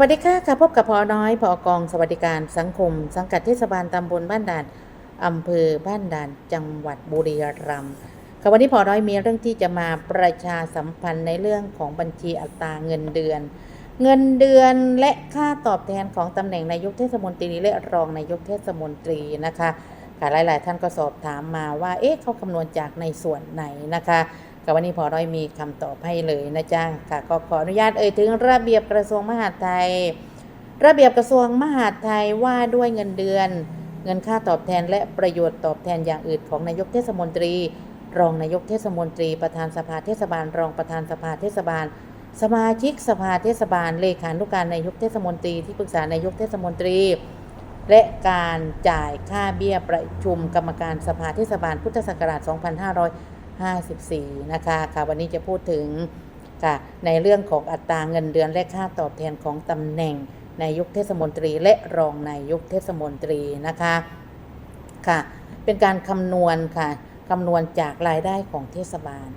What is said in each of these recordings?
วัสดีค่ะค่ะพบกับพอน้อยพอกอง สวัสดิการสังคม สังกัดเทศบาลตำบลบ้านด่านอำเภอบ้านด่านจังหวัดบุรีรัมย์ค่ะวันนี้พอน้อยมีเรื่องที่จะมาประชาสัมพันธ์ในเรื่องของบัญชีอัตราเงินเดือน เงินเดือนและค่าตอบแทนของตำแหน่งนายกเทศมนตรีและรองนายกเทศมนตรีนะคะค่ะหลาย ๆ ท่านก็สอบถามมาว่าเอ๊ะเขาคำนวณจากในส่วนไหนนะคะ ค่ะวันนี้พอน้อยมีคำตอบให้เลยนะจ๊ะค่ะก็ขออนุญาตเอ่ยถึงระเบียบกระทรวงมหาดไทย ระเบียบกระทรวงมหาดไทยว่าด้วยเงินเดือน เงินค่าตอบแทนและประโยชน์ตอบแทนอย่างอื่นของนายกเทศมนตรี รองนายกเทศมนตรี ประธานสภาเทศบาล รองประธานสภาเทศบาล สมาชิกสภาเทศบาลเลขานุการนายกเทศมนตรีที่ปรึกษานายกเทศมนตรีและการจ่ายค่าเบี้ยประชุมกรรมการสภาเทศบาลพุทธศักราช 2500 2554นะคะค่ะวันนี้จะพูดถึงค่ะในเรื่องของอัตราเงินเดือนและค่าตอบแทนของตำแหน่งนายกเทศมนตรีและรองนายกเทศมนตรีนะคะค่ะเป็นการคำนวณค่ะคำนวณจากรายได้ของเทศบาล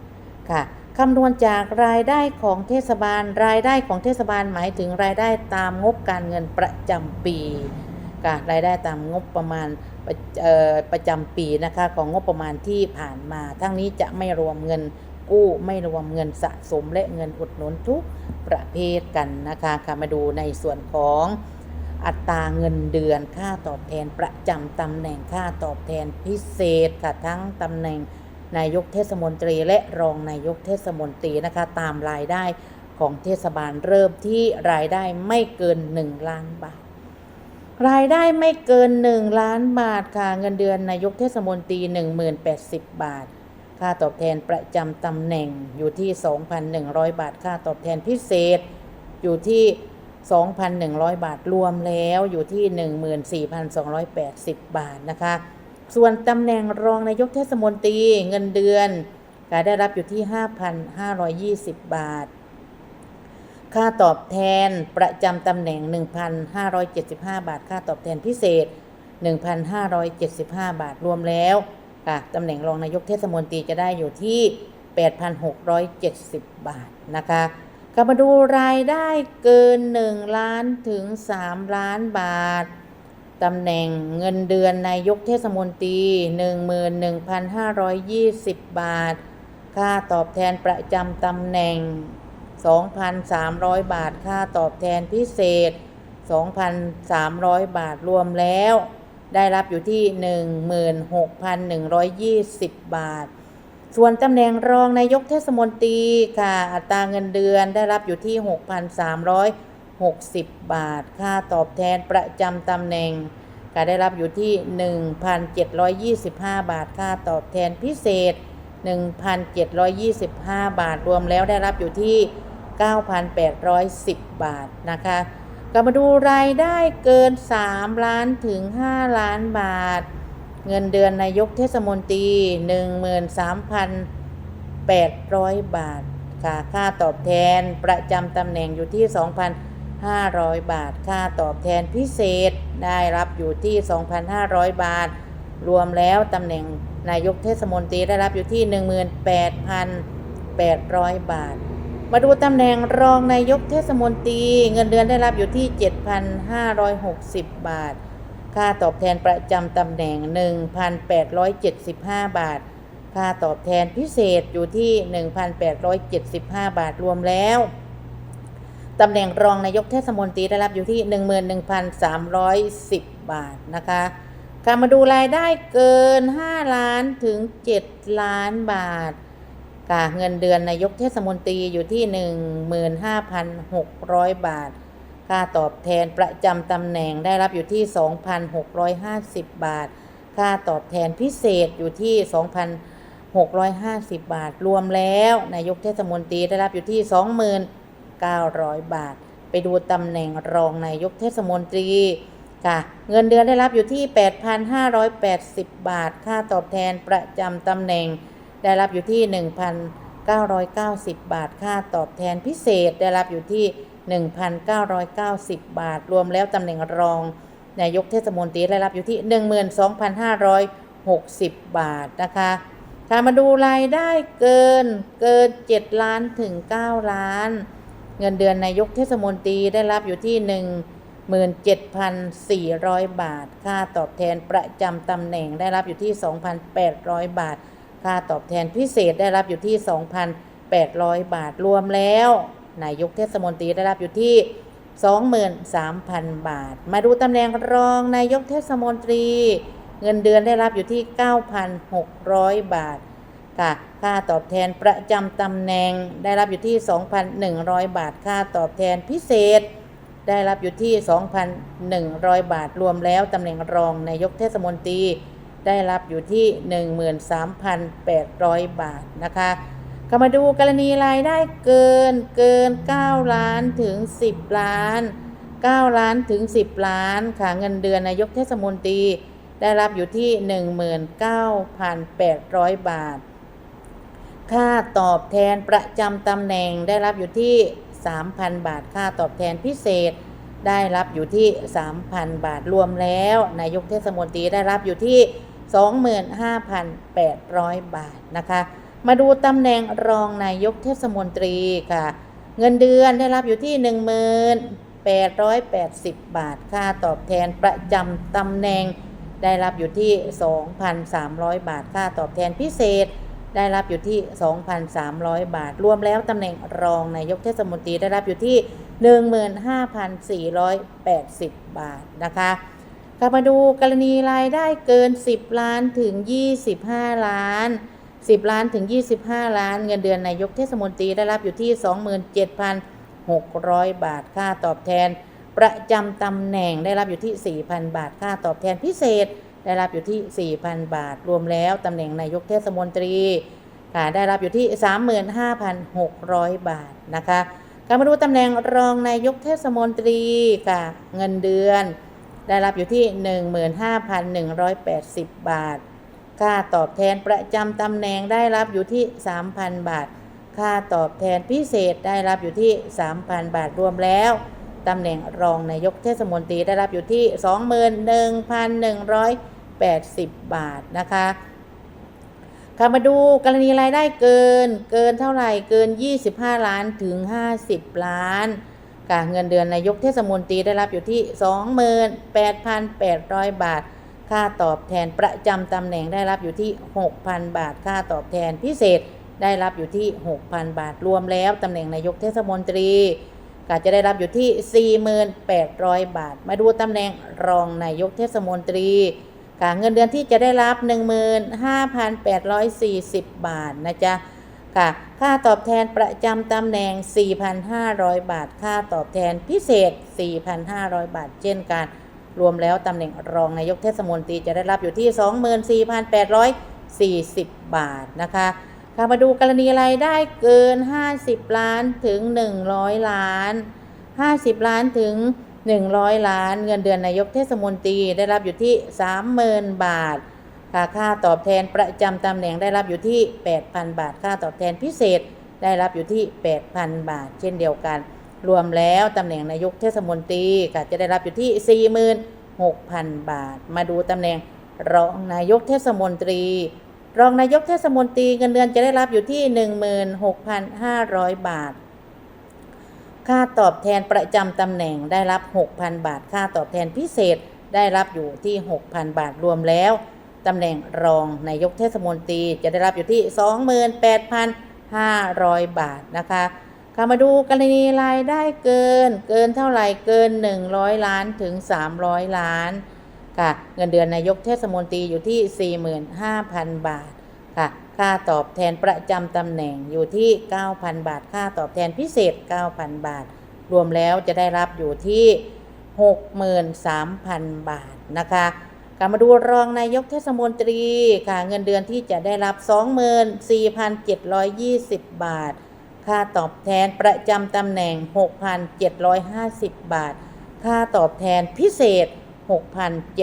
ค่ะคำนวณจากรายได้ของเทศบาล รายได้ของเทศบาลหมายถึงรายได้ตามงบการเงินประจำปี รายได้ตามงบประมาณประประจำปีนะคะของงบประมาณที่ผ่านมา ทั้งนี้จะไม่รวมเงินกู้ไม่รวมเงินสะสมและเงินอุดหนุนทุกประเภทกันนะคะค่ะมาดูในส่วนของอัตราเงินเดือนค่าตอบแทนประจำตำแหน่งค่าตอบแทนพิเศษค่ะทั้งตำแหน่งนายกเทศมนตรีและรองนายกเทศมนตรีนะคะตามรายได้ของเทศบาลเริ่มที่รายได้ไม่เกิน 1 ล้านบาท รายได้ไม่เกิน 1 ล้านบาทค่ะเงินเดือนนายกเทศมนตรี 1080 บาท ค่าตอบแทนประจำตำแหน่งอยู่ที่ 2,100 บาท ค่าตอบแทนพิเศษอยู่ที่ 2,100 บาทรวมแล้วอยู่ที่ 14,280 บาทนะคะ ส่วนตำแหน่งรองนายกเทศมนตรีเงินเดือนก็ได้รับอยู่ที่ 5,520 บาท ค่าตอบแทนประจำตำแหน่ง 1,575 บาท ค่าตอบแทนพิเศษ 1,575 บาทรวมแล้วค่ะตำแหน่งรองนายกเทศมนตรีจะได้อยู่ที่ 8,670 บาทนะคะกลับมาดูรายได้เกิน 1 ล้านถึง 3 ล้านบาทตำแหน่งเงินเดือนนายกเทศมนตรี 11,520 บาท ค่าตอบแทนประจำตำแหน่ง 2,300 บาทค่าตอบแทนพิเศษ 2,300 บาทรวมแล้ว ได้รับอยู่ที่ 16,120 บาท ส่วนตำแหน่งรองนายกเทศมนตรีค่ะอัตราเงินเดือนได้รับอยู่ที่ 6,360 บาท ค่าตอบแทนประจำตำแหน่งก็ได้รับอยู่ที่ 1,725 บาทค่าตอบแทนพิเศษ 1,725 บาทรวมแล้วได้รับอยู่ที่ 9,810 บาทนะคะกลับมาดูรายได้เกิน 3 ล้านถึง 5 ล้านบาท เงินเดือนนายกเทศมนตรี 13,800 บาท ค่ะ ค่าตอบแทนประจำตำแหน่งอยู่ที่ 2,500 บาท ค่าตอบแทนพิเศษได้รับอยู่ที่ 2,500 บาท รวมแล้วตำแหน่งนายกเทศมนตรีได้รับอยู่ที่ 18,800 บาท มาดูตำแหน่งรองนายกเทศมนตรี เงินเดือนได้รับอยู่ที่ 7,560 บาท ค่าตอบแทนประจำตำแหน่ง 1,875 บาท ค่าตอบแทนพิเศษอยู่ที่ 1,875 บาทรวมแล้วตำแหน่งรองนายกเทศมนตรีได้รับอยู่ที่ 11,310 บาทนะคะการมาดูรายได้เกิน 5 ล้านถึง 7 ล้านบาท ค่ะเงินเดือนนายกเทศมนตรีอยู่ที่ 15,600 บาท ค่าตอบแทนประจำตำแหน่งได้รับอยู่ที่ 2,650 บาท ค่าตอบแทนพิเศษอยู่ที่ 2,650 บาท รวมแล้วนายกเทศมนตรีได้รับอยู่ที่29,000 บาท ไปดูตำแหน่งรองนายกเทศมนตรีค่ะเงินเดือนได้รับอยู่ที่ 8,580 บาท ค่าตอบแทนประจำตำแหน่ง ได้รับอยู่ที่ 1,990 บาท ค่าตอบแทนพิเศษ ได้รับอยู่ที่ 1,990 บาท รวมแล้วตำแหน่งรองนายกเทศมนตรีได้รับอยู่ที่ 12,560 บาทนะคะค่ะมาดูรายได้เกินเกิน 7 ล้านถึง 9 ล้าน เงินเดือนนายกเทศมนตรีได้รับอยู่ที่ 17,400 บาท ค่าตอบแทนประจำตำแหน่งได้รับอยู่ที่ 2,800 บาท ค่าตอบแทนพิเศษได้รับอยู่ที่ 2,800 บาทรวมแล้ว นายกเทศมนตรีได้รับอยู่ที่ 23,000 บาท มาดูตำแหน่งรองนายกเทศมนตรี เงินเดือนได้รับอยู่ที่ 9,600 บาทค่ะค่าตอบแทนประจำตำแหน่งได้รับอยู่ที่ 2,100 บาท ค่าตอบแทนพิเศษ ได้รับอยู่ที่ 2,100 บาท รวมแล้วตำแหน่งรองนายกเทศมนตรี ได้รับอยู่ที่ 13,800 บาทนะคะก็มาดูกรณีรายได้เกินเกิน 9 ล้านถึง 10 ล้าน 9 ล้านถึง 10 ล้านค่ะเงินเดือนนายกเทศมนตรีได้รับอยู่ที่ 19,800 บาท ค่าตอบแทนประจำตำแหน่งได้รับอยู่ที่ 3,000 บาท ค่าตอบแทนพิเศษ ได้รับอยู่ที่ 3,000 บาทรวมแล้วนายกเทศมนตรีได้รับอยู่ที่ 25,800 บาทนะคะ มาดูตำแหน่งรองนายกเทศมนตรีค่ะ เงินเดือนได้รับอยู่ที่ 1880 บาท ค่าตอบแทนประจำตำแหน่งได้รับอยู่ที่ 2,300 บาท ค่าตอบแทนพิเศษได้รับอยู่ที่ 2,300 บาท รวมแล้วตำแหน่งรองนายกเทศมนตรีได้รับอยู่ที่ 15,480 บาทนะคะ กลับมาดูกรณีรายได้เกิน 10 ล้านถึง 25 ล้าน 10 ล้านถึง 25 ล้าน เงินเดือนนายกเทศมนตรีได้รับอยู่ที่ 27,600 บาทค่าตอบแทน ประจำตำแหน่งได้รับอยู่ที่ 4,000 บาทค่าตอบแทนพิเศษ ได้รับอยู่ที่ 4,000 บาท รวมแล้วตำแหน่งนายกเทศมนตรีค่ะได้รับอยู่ที่ 35,600 บาทนะคะการมาดูตำแหน่งรองนายกเทศมนตรีค่ะเงินเดือน ได้รับอยู่ที่ 15,180 บาท ค่าตอบแทนประจำตำแหน่งได้รับอยู่ที่ 3,000 บาท ค่าตอบแทนพิเศษได้รับอยู่ที่ 3,000 บาทรวมแล้วตำแหน่งรองนายกเทศมนตรีได้รับอยู่ที่ 21,180 บาทนะคะค่ะมาดูกรณีรายได้เกิน เกินเท่าไหร่ เกิน 25 ล้านถึง 50 ล้าน ค่ะเงินเดือนนายกเทศมนตรีได้รับอยู่ที่ 28,800 บาท ค่าตอบแทนประจำตำแหน่งได้รับอยู่ที่ 6,000 บาท ค่าตอบแทนพิเศษได้รับอยู่ที่ 6,000 บาท รวมแล้วตำแหน่งนายกเทศมนตรีก็จะได้รับอยู่ที่ 4,800บาท มาดูตำแหน่งรองนายกเทศมนตรีค่ะเงินเดือนที่จะได้รับ 15,840 บาทนะจ๊ะ ค่ะ ค่าตอบแทนประจำตำแหน่ง 4,500 บาท ค่าตอบแทนพิเศษ 4,500 บาท เช่นกัน รวมแล้วตำแหน่งรองนายกเทศมนตรีจะได้รับอยู่ที่ 24,840 บาทนะคะค่ะมาดูกรณีรายได้เกิน 50 ล้านถึง 100 ล้าน 50 ล้านถึง 100 ล้าน เงินเดือนนายกเทศมนตรีได้รับอยู่ที่ 30,000 บาท ค่าค่าตอบแทนประจำตำแหน่งได้รับอยู่ที่ 8,000 บาท ค่าตอบแทนพิเศษได้รับอยู่ที่ 8,000 บาท เช่นเดียวกัน รวมแล้วตำแหน่งนายกเทศมนตรีก็จะได้รับอยู่ที่ 46,000 บาท มาดูตำแหน่งรองนายกเทศมนตรี รองนายกเทศมนตรีเงินเดือนจะได้รับอยู่ที่ 16,500 บาท ค่าตอบแทนประจำตำแหน่งได้รับ 6,000 บาท ค่าตอบแทนพิเศษได้รับอยู่ที่ 6,000 บาทรวมแล้ว ตำแหน่งรองนายกเทศมนตรีจะได้รับอยู่ที่ 28,500 บาทนะคะค่ะมาดูกรณีรายได้เกิน เกินเท่าไหร่เกิน 100 ล้านถึง 300 ล้านค่ะเงินเดือนนายกเทศมนตรีอยู่ที่ 45,000 บาทค่ะค่าตอบแทนประจำตำแหน่งอยู่ที่ 9,000 บาท ค่าตอบแทนพิเศษ 9,000 บาท รวมแล้วจะได้รับอยู่ที่ 63,000 บาทนะคะ กลับมาดูรองนายกเทศมนตรีค่ะเงินเดือนที่จะได้รับ 24,720 บาท ค่าตอบแทนประจำตำแหน่ง 6,750 บาท ค่าตอบแทนพิเศษ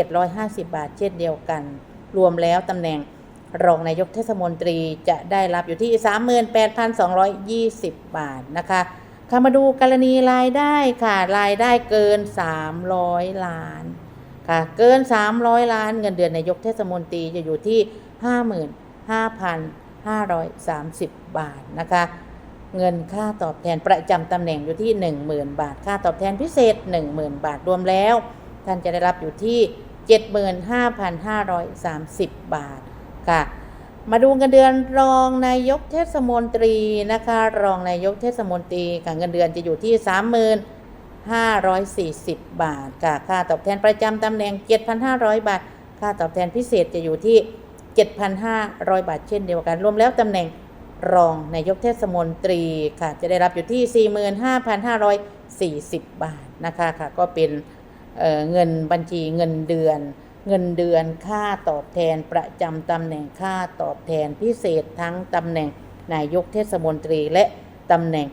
6,750 บาท เช่นเดียวกัน รวมแล้วตำแหน่งรองนายกเทศมนตรีจะได้รับอยู่ที่ 38,220 บาทนะคะค่ะมาดูกรณีรายได้ค่ะ รายได้เกิน 300 ล้าน ค่ะเกิน 300 ล้านเงินเดือนนายกเทศมนตรีจะอยู่ที่ 55,530 บาทนะคะเงินค่าตอบแทนประจำตำแหน่งอยู่ที่ 10,000 บาท ค่าตอบแทนพิเศษ 10,000 บาทรวมแล้ว ท่านจะได้รับอยู่ที่ 75,530 บาทค่ะมาดูเงินเดือนรองนายกเทศมนตรีนะคะ รองนายกเทศมนตรีค่ะเงินเดือนจะอยู่ที่ 540 บาทค่ะค่าตอบแทนประจำตำแหน่ง 7,500 บาท ค่าตอบแทนพิเศษจะอยู่ที่ 7,500 บาท เช่นเดียวกัน รวมแล้วตำแหน่งรองนายกเทศมนตรีค่ะ จะได้รับอยู่ที่ 45,540 บาทนะคะค่ะ ก็เป็นเเงินบัญชีเงินเดือน เงินเดือนค่าตอบแทนประจำตำแหน่งค่าตอบแทนพิเศษทั้งตำแหน่งนายกเทศมนตรีและตำแหน่ง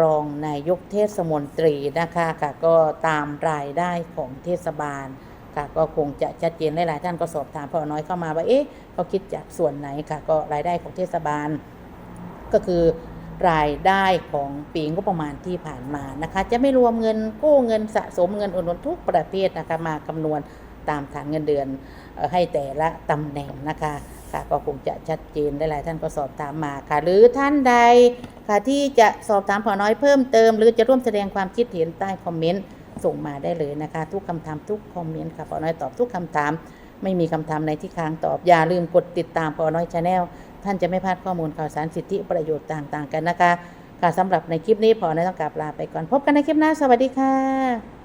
รองนายกเทศมนตรีนะคะค่ะก็ตามรายได้ของเทศบาลค่ะก็คงจะชัดเจนหลายๆท่านก็สอบถามพ่อน้อยเข้ามาว่าเอ๊ะเขาคิดจากส่วนไหนค่ะก็รายได้ของเทศบาล ก็คือรายได้ของปีงบประมาณที่ผ่านมานะคะ จะไม่รวมเงินกู้เงินสะสมเงินอุดหนุนทุกประเภทนะคะมาคำนวณตามฐานเงินเดือนให้แต่ละตำแหน่งนะคะ ค่ะก็คงจะชัดเจนได้หลายท่านก็สอบถามมาค่ะ หรือท่านใดค่ะที่จะสอบถามพ่อน้อยเพิ่มเติม หรือจะร่วมแสดงความคิดเห็นใต้คอมเมนต์ส่งมาได้เลยนะคะ ทุกคำถามทุกคอมเมนต์ค่ะปอน้อยตอบทุกคำถาม ไม่มีคำถามในที่ค้างตอบ อย่าลืมกดติดตามปอน้อยชาแนลท่านจะไม่พลาดข้อมูลข่าวสารสิทธิประโยชน์ต่างๆ กันนะคะ ค่ะสำหรับในคลิปนี้พอน้อยต้องกราบลาไปก่อนพบกันในคลิปหน้าสวัสดีค่ะ